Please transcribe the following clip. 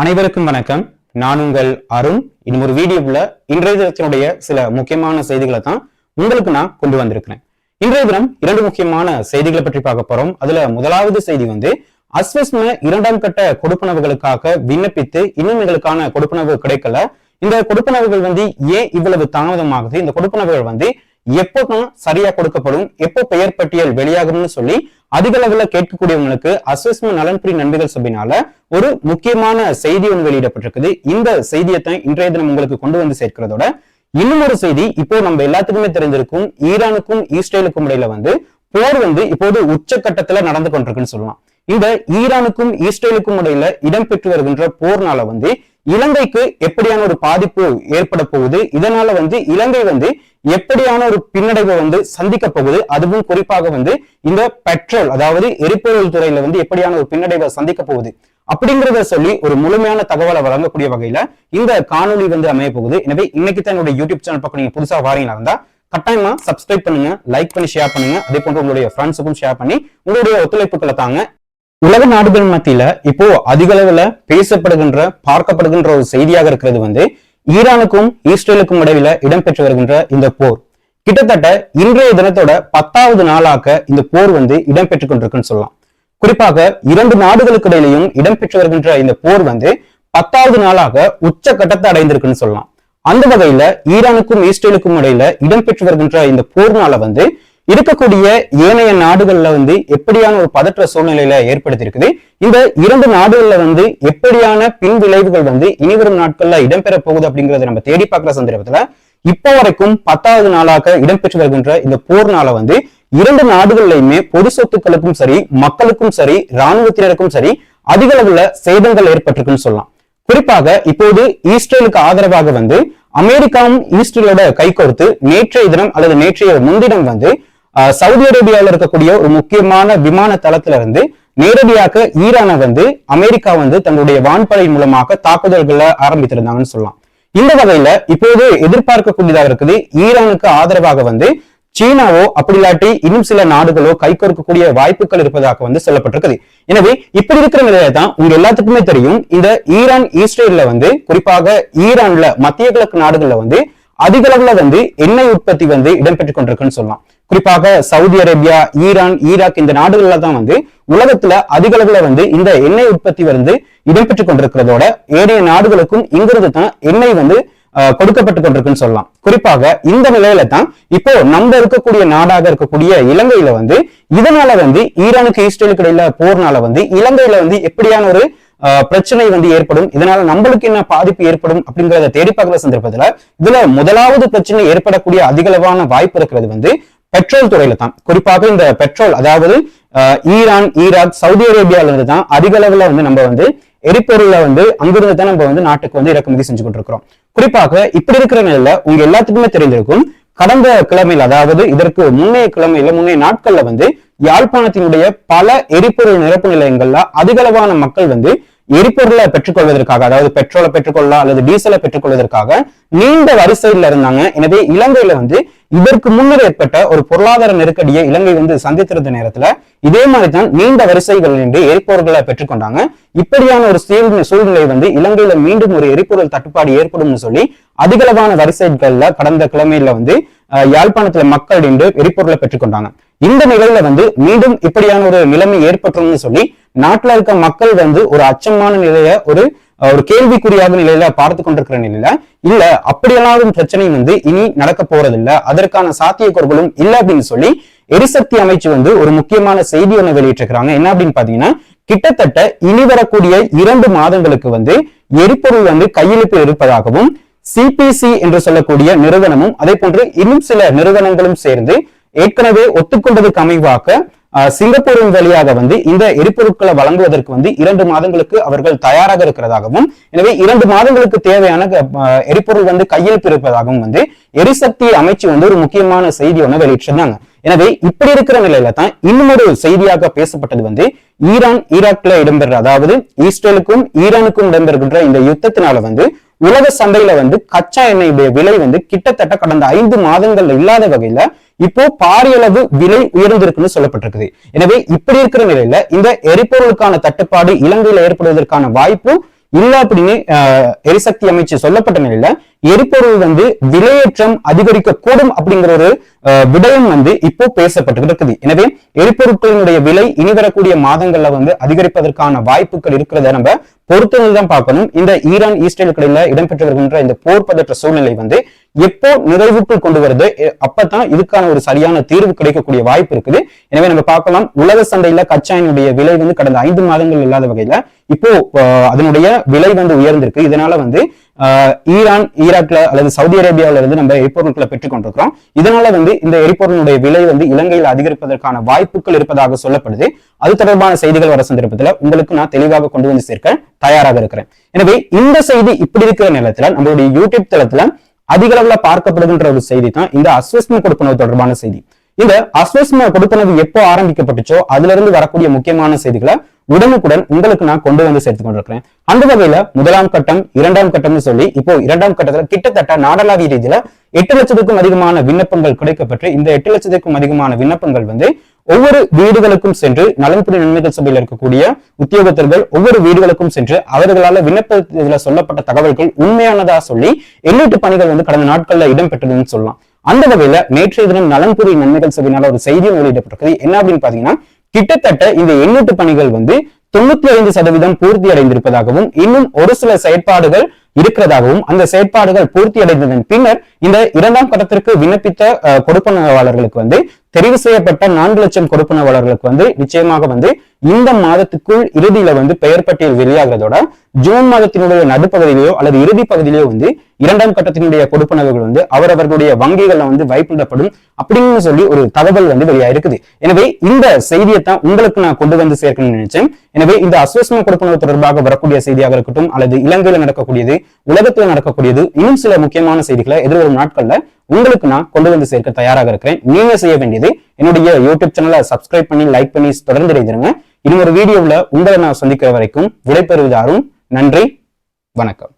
அனைவருக்கும் வணக்கம். நான் உங்கள் அருண். இன்னும் ஒரு வீடியோவில் இன்றைய தினத்தினுடைய சில முக்கியமான செய்திகளை தான் உங்களுக்கு நான் கொண்டு வந்திருக்கிறேன். இன்றைய தினம் இரண்டு முக்கியமான செய்திகளை பற்றி பார்க்க போறோம். அதுல முதலாவது செய்தி வந்து அஸ்வஸ்ம இரண்டாம் கட்ட கொடுப்பனவுகளுக்காக விண்ணப்பித்து இன்னும் எங்களுக்கான கொடுப்பனவு கிடைக்கல. இந்த கொடுப்பனவுகள் வந்து ஏன் இவ்வளவு தாமதமாகுது? இந்த கொடுப்பனவுகள் வந்து எப்போதான் சரியா கொடுக்கப்படும் எப்போ பெயர் பட்டியல் வெளியாகும்னு சொல்லி அதிக அளவுல கேட்கக்கூடியவங்களுக்கு அசஸ்மெண்ட் நலன்புரி நண்பர்கள் சபையினால ஒரு முக்கியமான செய்தி ஒன்று வெளியிடப்பட்டிருக்குது. இந்த செய்தியை தான் இன்றைய தினம் உங்களுக்கு கொண்டு வந்து சேர்க்கிறதோட இன்னும் ஒரு செய்தி இப்போ நம்ம எல்லாத்துக்குமே தெரிஞ்சிருக்கும். ஈரானுக்கும் இஸ்ரேலுக்கும் இடையில வந்து போர் வந்து இப்போது உச்சக்கட்டத்துல நடந்து கொண்டிருக்குன்னு சொல்லலாம். இந்த ஈரானுக்கும் இஸ்ரேலுக்கும் இடையில இடம்பெற்று வருகின்ற போர்னால வந்து இலங்கைக்கு எப்படியான ஒரு பாதிப்பு ஏற்பட போகுது? இதனால வந்து இலங்கை வந்து எப்படியான ஒரு பின்னடைவை வந்து சந்திக்க போகுது? அதுவும் குறிப்பாக வந்து இந்த பெட்ரோல் அதாவது எரிபொருள் துறையில வந்து எப்படியான ஒரு பின்னடைவை சந்திக்க போகுது? அப்படிங்கிறத சொல்லி ஒரு முழுமையான தகவலை வழங்கக்கூடிய வகையில இந்த காணொலி வந்து அமைய போகுது. எனவே இன்னைக்கு தான் என்னுடைய யூடியூப் சேனல் பக்கம் நீங்க புதுசா வாரீங்களா இருந்தா கட்டாயமா சப்ஸ்கிரைப் பண்ணுங்க லைக் பண்ணி ஷேர் பண்ணுங்க. அதே போன்று உங்களுடைய ஃப்ரெண்ட்ஸுக்கும் ஷேர் பண்ணி உங்களுடைய ஒத்துழைப்புகளை தாங்க உலக நாடுகள் மத்தியில இப்போ அதிக அளவுல பேசப்படுகின்ற பார்க்கப்படுகின்ற ஒரு செய்தியாக இருக்கிறது வந்து ஈரானுக்கும் இஸ்ரேலுக்கும் இடையில இடம்பெற்று வருகின்ற இந்த போர். கிட்டத்தட்ட இன்றைய தினத்தோட பத்தாவது நாளாக இந்த போர் வந்து இடம்பெற்று கொண்டிருக்குன்னு சொல்லலாம். குறிப்பாக இரண்டு நாடுகளுக்கு இடையிலையும் இடம்பெற்று வருகின்ற இந்த போர் வந்து பத்தாவது நாளாக உச்ச கட்டத்தை அடைந்திருக்குன்னு சொல்லலாம். அந்த வகையில ஈரானுக்கும் இஸ்ரேலுக்கும் இடையில இடம்பெற்று வருகின்ற இந்த போர்னால வந்து இருக்கக்கூடிய ஏனைய நாடுகள்ல வந்து எப்படியான ஒரு பதற்ற சூழ்நிலையில ஏற்படுத்தியிருக்குது? இந்த இரண்டு நாடுகள்ல வந்து எப்படியான பின் விளைவுகள் வந்து இனிவரும் நாட்கள்ல இடம்பெற போகுது அப்படிங்கறத நம்ம தேடி பார்க்கிற சந்தர்ப்பத்துல இப்போ வரைக்கும் பத்தாவது நாளாக இடம்பெற்று வருகின்ற இந்த போர்னால வந்து இரண்டு நாடுகள்லையுமே பொது சொத்துக்களுக்கும் சரி மக்களுக்கும் சரி இராணுவத்தினருக்கும் சரி அதிக அளவுல சேதங்கள் ஏற்பட்டிருக்குன்னு சொல்லலாம். குறிப்பாக இப்போது ஈஸ்ரேலுக்கு ஆதரவாக வந்து அமெரிக்காவும் ஈஸ்ரேலோட கைகோர்த்து நேற்றைய தினம் அல்லது நேற்றைய முன்தினம் வந்து சவுதி அரேபியாவில் இருக்கக்கூடிய ஒரு முக்கியமான விமான தளத்துல இருந்து நேரடியாக ஈரானை வந்து அமெரிக்கா வந்து தங்களுடைய வான்படை மூலமாக தாக்குதல்களை ஆரம்பித்திருந்தாங்கன்னு சொல்லலாம். இந்த வகையில இப்போது எதிர்பார்க்கக்கூடியதாக இருக்குது ஈரானுக்கு ஆதரவாக வந்து சீனாவோ அப்படி இல்லாட்டி இன்னும் சில நாடுகளோ கைகொடுக்கக்கூடிய வாய்ப்புகள் இருப்பதாக வந்து சொல்லப்பட்டிருக்குது. எனவே இப்படி இருக்கிற நிலையில தான் உங்க எல்லாத்துக்குமே தெரியும் இந்த ஈரான் இஸ்ரேல்ல வந்து குறிப்பாக ஈரான்ல மத்திய கிழக்கு நாடுகள்ல வந்து அதிக அளவுல வந்து எண்ணெய் உற்பத்தி வந்து இடம்பெற்றுக் கொண்டிருக்குன்னு சொல்லலாம். குறிப்பாக சவுதி அரேபியா ஈரான் ஈராக் இந்த நாடுகள்ல தான் வந்து உலகத்துல அதிக அளவுல வந்து இந்த எண்ணெய் உற்பத்தி வந்து இடம்பெற்றுக் கொண்டிருக்கிறதோட ஏனைய நாடுகளுக்கும் இங்கிருந்து தான் எண்ணெய் வந்து கொடுக்கப்பட்டு கொண்டிருக்குன்னு சொல்லலாம். குறிப்பாக இந்த நிலையில தான் இப்போ நம்ம இருக்கக்கூடிய நாடாக இருக்கக்கூடிய இலங்கையில வந்து இதனால வந்து ஈரானுக்கு இஸ்ரேலுக்கு இடையில போர்னால வந்து இலங்கையில வந்து எப்படியான ஒரு பிரச்சனை வந்து ஏற்படும். இதனால நம்மளுக்கு என்ன பாதிப்பு ஏற்படும் அப்படிங்கறத தேடி பார்க்கிற சந்தர்ப்பத்துல இதுல முதலாவது பிரச்சனை ஏற்படக்கூடிய அதிகளவான வாய்ப்பு இருக்கிறது வந்து பெட்ரோல் துறையில தான். குறிப்பாக இந்த பெட்ரோல் அதாவது ஈரான் ஈராக் சவுதி அரேபியால இருந்து தான் அதிக அளவுல வந்து நம்ம வந்து எரிபொருளை வந்து அங்கிருந்து தான் நம்ம வந்து நாட்டுக்கு வந்து இறக்குமதி செஞ்சு கொண்டிருக்கிறோம். குறிப்பாக இப்படி இருக்கிற நிலையில உங்க எல்லாத்துக்குமே தெரிந்திருக்கும் கடந்த கிழமையில் அதாவது இதற்கு முன்னைய கிழமையில முன்னைய நாட்கள்ல வந்து யாழ்ப்பாணத்தினுடைய பல எரிபொருள் நிரப்பு நிலையங்கள்ல அதிகளவான மக்கள் வந்து எரிபொருளை பெற்றுக்கொள்வதற்காக அதாவது பெட்ரோலை பெற்றுக்கொள்ள அல்லது டீசலை பெற்றுக்கொள்வதற்காக நீண்ட வரிசையில் இருந்தாங்க. எனவே இலங்கையில வந்து இதற்கு முன்னர் ஏற்பட்ட ஒரு பொருளாதார நெருக்கடியை இலங்கை வந்து சந்தித்திருந்த நேரத்துல இதே மாதிரி தான் நீண்ட வரிசைகள் நின்று எரிபொருள்களை பெற்றுக்கொண்டாங்க. இப்படியான ஒரு சூழ்நிலை சூழ்நிலை வந்து இலங்கையில மீண்டும் ஒரு எரிபொருள் தட்டுப்பாடு ஏற்படும்னு சொல்லி அதிகளவான வரிசைகள்ல கடந்த கிழமையில வந்து யாழ்ப்பாணத்துல மக்கள் நின்று எரிபொருளை பெற்றுக்கொண்டாங்க. இந்த நிலையில வந்து மீண்டும் இப்படியான ஒரு நிலைமை ஏற்பட்டும்னு சொல்லி நாட்டுல இருக்க மக்கள் வந்து ஒரு அச்சமான நிலைய ஒரு ஒரு கேள்விக்குறியாத நிலையில பார்த்து கொண்டிருக்கிற நிலையில இல்ல அப்படியெல்லாம் பிரச்சனை வந்து இனி நடக்க போறதில்ல. அதற்கான சாத்தியக்கூறுகளும் இல்ல அப்படின்னு சொல்லி எரிசக்தி அமைச்சு வந்து ஒரு முக்கியமான செய்தி ஒண்ணு வெளியிட்டிருக்கிறாங்க. என்ன அப்படின்னு பாத்தீங்கன்னா கிட்டத்தட்ட இனி வரக்கூடிய இரண்டு மாதங்களுக்கு வந்து எரிபொருள் வந்து கையிருப்பில் இருப்பதாகவும் சிபிசி என்று சொல்லக்கூடிய நிறுவனமும் அதே போன்று இன்னும் சில நிறுவனங்களும் சேர்ந்து ஏற்கனவே ஒத்துக்கொண்டதுக்கு அமைவாக சிங்கப்பூரின் வழியாக வந்து இந்த எரிபொருட்களை வழங்குவதற்கு வந்து இரண்டு மாதங்களுக்கு அவர்கள் தயாராக இருக்கிறதாகவும் எனவே இரண்டு மாதங்களுக்கு தேவையான எரிபொருள் வந்து கையிருப்பு இருப்பதாகவும் வந்து எரிசக்தி அமைச்சு வந்து ஒரு முக்கியமான செய்தி ஒன்று வெளியிட்டிருந்தாங்க. எனவே இப்படி இருக்கிற நிலையில தான் இன்னொரு செய்தியாக பேசப்பட்டது வந்து ஈரான் ஈராக்ல இடம்பெற அதாவது ஈஸ்ரேலுக்கும் ஈரானுக்கும் இடம்பெறுகின்ற இந்த யுத்தத்தினால வந்து உலக சந்தையில வந்து கச்சா எண்ணெயுடைய விலை வந்து கிட்டத்தட்ட கடந்த ஐந்து மாதங்கள்ல இல்லாத வகையில இப்போ பாரியளவு விலை உயர்ந்திருக்குன்னு சொல்லப்பட்டிருக்குது. எனவே இப்படி இருக்கிற நிலையில இந்த எரிபொருளுக்கான தட்டுப்பாடு இலங்கையில ஏற்படுவதற்கான வாய்ப்பும் இல்ல அப்படின்னு எரிசக்தி அமைச்சு சொல்லப்பட்ட நிலையில எரிபொருள் வந்து விலையேற்றம் அதிகரிக்க கூடும் அப்படிங்கிற ஒரு அஹ், விடயம் வந்து இப்போ பேசப்பட்டு இருக்குது எனவே எரிபொருட்களினுடைய விலை இனி வரக்கூடிய மாதங்கள்ல வந்து அதிகரிப்பதற்கான வாய்ப்புகள் இருக்கிறத நம்ம பொறுத்தது தான் பார்க்கணும். இந்த ஈரான் ஈஸ்ரேலுக்கு இடையில இடம்பெற்று வருகின்ற இந்த போர் பதற்ற சூழ்நிலை வந்து எப்போ நிறைவுக்குள் கொண்டு வருது? அப்பதான் இதுக்கான ஒரு சரியான தீர்வு கிடைக்கக்கூடிய வாய்ப்பு இருக்குது. எனவே நம்ம பார்க்கலாம். உலக சந்தையில கச்சாயினுடைய விலை வந்து கடந்த ஐந்து மாதங்கள் இல்லாத வகையில இப்போ அதனுடைய விலை வந்து உயர்ந்திருக்கு. இதனால வந்து ஈரான் ஈராக்ல அல்லது சவுதி அரேபியாவில இருந்து நம்ம எரிபொருட்களை பெற்றுக் கொண்டிருக்கிறோம் இதனால வந்து இந்த எரிபொருளுடைய விலை வந்து இலங்கையில் அதிகரிப்பதற்கான வாய்ப்புகள் இருப்பதாக சொல்லப்படுது. அது தொடர்பான செய்திகள் வர சந்தர்ப்பத்துல உங்களுக்கு நான் தெளிவாக கொண்டு வந்து சேர்க்க தயாராக இருக்கிறேன். எனவே இந்த செய்தி இப்படி இருக்கிற நிலத்துல நம்மளுடைய யூடியூப் தளத்துல அதிக அளவுல பார்க்கப்படுகின்ற ஒரு செய்தி தான் இந்த அஸ்வஸ்ம கொடுப்பனவு தொடர்பான செய்தி. இந்த அஸ்வஸ்ம கொடுப்பனவு எப்போ ஆரம்பிக்கப்பட்டுச்சோ அதுல இருந்து வரக்கூடிய முக்கியமான செய்திகளை உடனுக்குடன் உங்களுக்கு நான் கொண்டு வந்து சேர்த்து கொண்டிருக்கிறேன். அந்த வகையில முதலாம் கட்டம் இரண்டாம் கட்டம்னு சொல்லி இப்போ இரண்டாம் கட்டத்துல கிட்டத்தட்ட நாடளாவிய ரீதியில எட்டு லட்சத்துக்கும் அதிகமான விண்ணப்பங்கள் கிடைக்கப்பட்டு இந்த எட்டு லட்சத்துக்கும் அதிகமான விண்ணப்பங்கள் வந்து ஒவ்வொரு வீடுகளுக்கும் சென்று நலன்புரி நன்மைகள் சபையில் இருக்கக்கூடிய உத்தியோகத்தர்கள் ஒவ்வொரு வீடுகளுக்கும் சென்று அவர்களால விண்ணப்பத்துல சொல்லப்பட்ட தகவல்கள் உண்மையானதா சொல்லி எண்ணீட்டு பணிகள் வந்து கடந்த நாட்கள்ல இடம்பெற்றதுன்னு சொல்லலாம். அந்த வகையில நேற்றைய தினம் நலன்புரி நன்மைகள் சபையினால ஒரு செய்தியும் வெளியிடப்பட்டிருக்கு என்ன அப்படின்னு பாத்தீங்கன்னா கிட்டத்தட்ட இந்த எண்ணீட்டு பணிகள் வந்து தொண்ணூத்தி ஐந்து சதவீதம் பூர்த்தி அடைந்திருப்பதாகவும் இன்னும் ஒரு சில செயற்பாடுகள் இருக்கிறதாகவும் அந்த செயற்பாடுகள் பூர்த்தி அடைந்ததன் பின்னர் இந்த இரண்டாம் கட்டத்திற்கு விண்ணப்பித்த கொடுப்பனவாளர்களுக்கு வந்து தெரிவு செய்யப்பட்ட நான்கு லட்சம் கொடுப்பனவாளர்களுக்கு வந்து நிச்சயமாக வந்து இந்த மாதத்துக்குள் இறுதியில வந்து பெயர் பட்டியல் வெளியாகிறதோட ஜூன் மாதத்தினுடைய நடுப்பகுதியிலேயோ அல்லது இறுதி பகுதியிலேயோ வந்து இரண்டாம் கட்டத்தினுடைய கொடுப்பனவுகள் வந்து அவரவர்களுடைய வங்கிகள்ல வந்து வைப்பிடப்படும் அப்படின்னு சொல்லி ஒரு தகவல் வந்து வெளியாயிருக்குது. எனவே இந்த செய்தியை தான் உங்களுக்கு நான் கொண்டு வந்து சேர்க்கணும்னு நினைச்சேன். எனவே இந்த அஸ்வஸ்ம கொடுப்பனவு தொடர்பாக வரக்கூடிய செய்தியாக இருக்கட்டும் அல்லது இலங்கையில நடக்கக்கூடியது உலகத்துல நடக்கக்கூடியது இன்னும் சில முக்கியமான செய்திகளை எதிர்வரும் நாட்கள்ல உங்களுக்கு நான் கொண்டு வந்து சேர்க்க தயாராக இருக்கிறேன். நீங்க செய்ய வேண்டியது என்னுடைய யூடியூப் சேனலை சப்ஸ்கிரைப் பண்ணி லைக் பண்ணி தொடர்ந்து எழுதிருங்க இன்னொரு வீடியோவில் உங்களை நான் சந்திக்கிற வரைக்கும் விடைபெறுவது அருண். நன்றி. வணக்கம்.